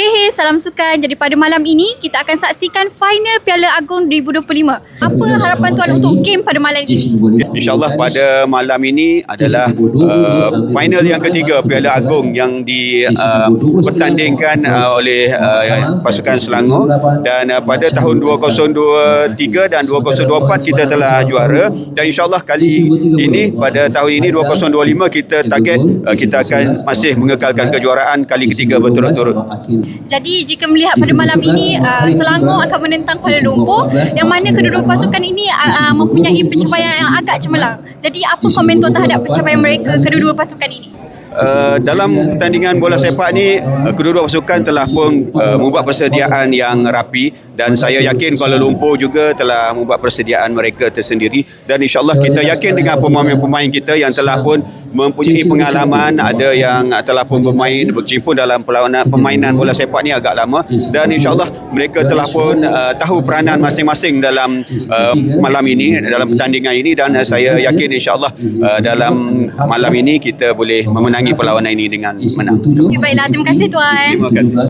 Hey hey, salam sukan. Jadi pada malam ini kita akan saksikan final Piala Agong 2025. Apa harapan tuan untuk game pada malam ini? InsyaAllah pada malam ini adalah uh, final yang ketiga Piala Agong yang dipertandingkan uh, oleh uh, pasukan Selangor dan uh, pada tahun 2023 dan 2024 kita telah juara dan insyaAllah kali ini pada tahun ini 2025 kita target uh, kita akan masih mengekalkan kejuaraan kali ketiga berturut-turut. Jadi jika melihat pada malam ini uh, Selangor akan menentang Kuala Lumpur yang mana kedua-dua pasukan ini uh, uh, mempunyai pencapaian yang agak cemerlang. Jadi apa komentar terhadap pencapaian mereka kedua-dua pasukan ini? Uh, dalam pertandingan bola sepak ni uh, kedua-dua pasukan telah pun uh, membuat persediaan yang rapi dan saya yakin Kuala Lumpur juga telah membuat persediaan mereka tersendiri dan insyaallah kita yakin dengan pemain-pemain kita yang telah pun mempunyai pengalaman ada yang telah pun bermain berkecimpung dalam perlawanan permainan bola sepak ni agak lama dan insyaallah mereka telah pun uh, tahu peranan masing-masing dalam uh, malam ini dalam pertandingan ini dan uh, saya yakin insyaallah uh, dalam malam ini kita boleh memenangi perlawanan ini dengan menang. Okay, baiklah. Terima kasih tuan. Terima kasih.